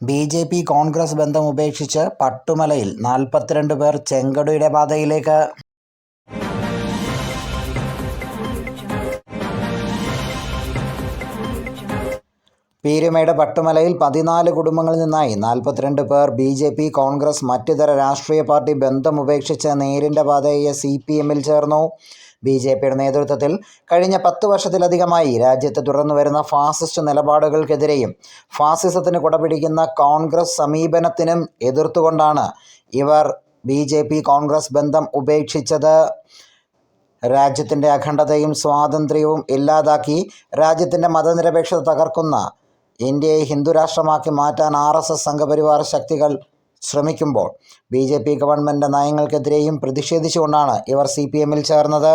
B J P Congress ബന്ധം ഉപേക്ഷിച്ച് പട്ടുമലയിൽ നാൽപ്പത്തിരണ്ട് പേർ ചെങ്കടുയുടെ പാതയിലേക്ക് പീരുമേട് പട്ടുമലയിൽ പതിനാല് കുടുംബങ്ങളിൽ നിന്നായി നാൽപ്പത്തിരണ്ട് പേർ ബി ജെ പി കോൺഗ്രസ് മറ്റിതര രാഷ്ട്രീയ പാർട്ടി ബന്ധം ഉപേക്ഷിച്ച് നേരിന്റെ പാതയെ സി പി എമ്മിൽ ചേർന്നു. ബി ജെ പിയുടെ നേതൃത്വത്തിൽ കഴിഞ്ഞ പത്ത് വർഷത്തിലധികമായി രാജ്യത്ത് തുടർന്നു വരുന്ന ഫാസിസ്റ്റ് നിലപാടുകൾക്കെതിരെയും ഫാസിസത്തിന് കുടപിടിക്കുന്ന കോൺഗ്രസ് സമീപനത്തിനും എതിർത്തുകൊണ്ടാണ് ഇവർ ബി ജെ പി കോൺഗ്രസ് ബന്ധം ഉപേക്ഷിച്ചത്. രാജ്യത്തിന്റെ അഖണ്ഡതയും സ്വാതന്ത്ര്യവും ഇല്ലാതാക്കി രാജ്യത്തിന്റെ മതനിരപേക്ഷത തകർക്കുന്ന ഇന്ത്യയെ ഹിന്ദുരാഷ്ട്രമാക്കി മാറ്റാൻ ആർ എസ് എസ് സംഘപരിവാർ ശക്തികൾ ശ്രമിക്കുമ്പോൾ ബി ജെ പി ഗവൺമെന്റ് നയങ്ങൾക്കെതിരെയും പ്രതിഷേധിച്ചുകൊണ്ടാണ് ഇവർ സി പി എമ്മിൽ ചേർന്നത്.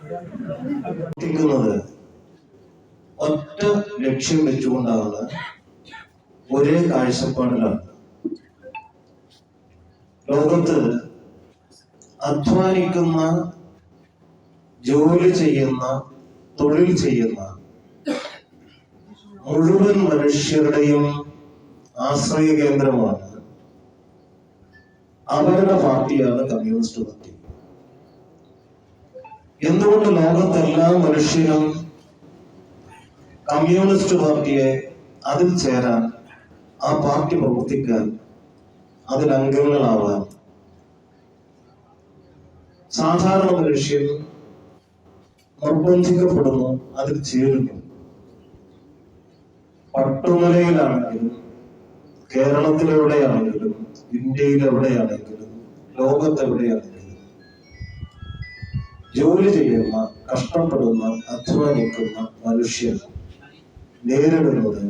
പ്രവർത്തിക്കുന്നത് ഒറ്റ ലക്ഷ്യം വെച്ചുകൊണ്ടാണ് ഒരേ കാഴ്ചപ്പാടിലാണ്. ലോകത്ത് അധ്വാനിക്കുന്ന ജോലി ചെയ്യുന്ന തൊഴിൽ ചെയ്യുന്ന മുഴുവൻ മനുഷ്യരുടെയും ആശ്രയ കേന്ദ്രമാണ് അവരുടെ പാർട്ടിയാണ് കമ്മ്യൂണിസ്റ്റ് പാർട്ടി. എന്തുകൊണ്ട് ലോകത്തെല്ലാ മനുഷ്യരും കമ്മ്യൂണിസ്റ്റ് പാർട്ടിയെ അതിൽ ചേരാൻ ആ പാർട്ടി പ്രവർത്തിക്കാൻ അതിൽ അംഗങ്ങളാവാൻ? സാധാരണ മനുഷ്യൻ നിർബന്ധിക്കപ്പെടുന്നു അതിൽ ചേരുന്നു. പട്ടുമലയിലാണെങ്കിലും കേരളത്തിലെവിടെയാണെങ്കിലും ഇന്ത്യയിലെവിടെയാണെങ്കിലും ലോകത്തെവിടെയാണെങ്കിലും ജോലി ചെയ്യുന്ന കഷ്ടപ്പെടുന്ന അധ്വാനിക്കുന്ന മനുഷ്യർ നേരിടുന്നത്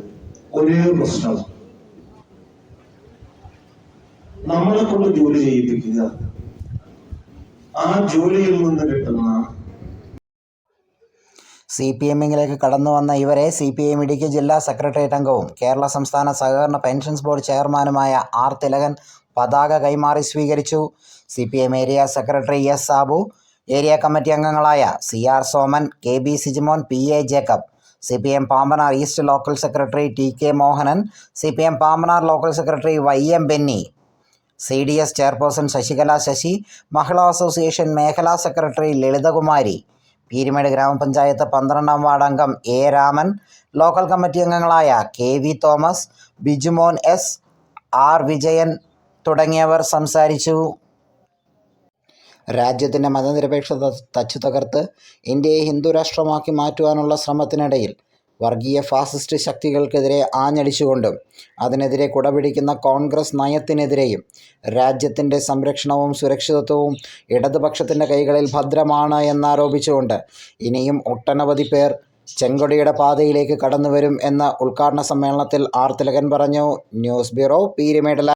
ഒരേ പ്രശ്നം നമ്മളെ കൊണ്ട് ജോലി ചെയ്യിപ്പിക്കുക. ആ ജോലിയിൽ നിന്ന് കിട്ടുന്ന സി പി എമ്മിങ്ങിലേക്ക് കടന്നു വന്ന ഇവരെ സി പി എം ഇടുക്കി ജില്ലാ സെക്രട്ടേറിയറ്റ് അംഗവും കേരള സംസ്ഥാന സഹകരണ പെൻഷൻസ് ബോർഡ് ചെയർമാനുമായ ആർ തിലകൻ പതാക കൈമാറി സ്വീകരിച്ചു. C P M area secretary S Sabu area committee അംഗങ്ങളായ C R Soman K B Sijimon P A Jacob C P M Pambanar east local secretary T K Mohanan C P M Pambanar local secretary Y M Benny C D S chairperson Sasikala Sasi Mahila association മേഖലാ secretary Lalithakumari Peermade grama panchayat പന്ത്രണ്ടാം ward അംഗം A Raman local committee അംഗങ്ങളായ K V Thomas Bijumon S R Vijayan തുടങ്ങിയവർ സംസാരിച്ചു. രാജ്യത്തിന്റെ മതനിരപേക്ഷത തച്ചു തകർത്ത് ഇന്ത്യയെ ഹിന്ദുരാഷ്ട്രമാക്കി മാറ്റുവാനുള്ള ശ്രമത്തിനിടയിൽ വർഗീയ ഫാസിസ്റ്റ് ശക്തികൾക്കെതിരെ ആഞ്ഞടിച്ചുകൊണ്ടും അതിനെതിരെ കുടപിടിക്കുന്ന കോൺഗ്രസ് നയത്തിനെതിരെയും രാജ്യത്തിന്റെ സംരക്ഷണവും സുരക്ഷിതത്വവും ഇടതുപക്ഷത്തിന്റെ കൈകളിൽ ഭദ്രമാണ് എന്നാരോപിച്ചുകൊണ്ട് ഇനിയും ഒട്ടനവധി പേർ ചെങ്കൊടിയുടെ പാതയിലേക്ക് കടന്നുവരും എന്ന ഉദ്ഘാടന സമ്മേളനത്തിൽ ആർ പറഞ്ഞു. News bureau പീരുമേടല.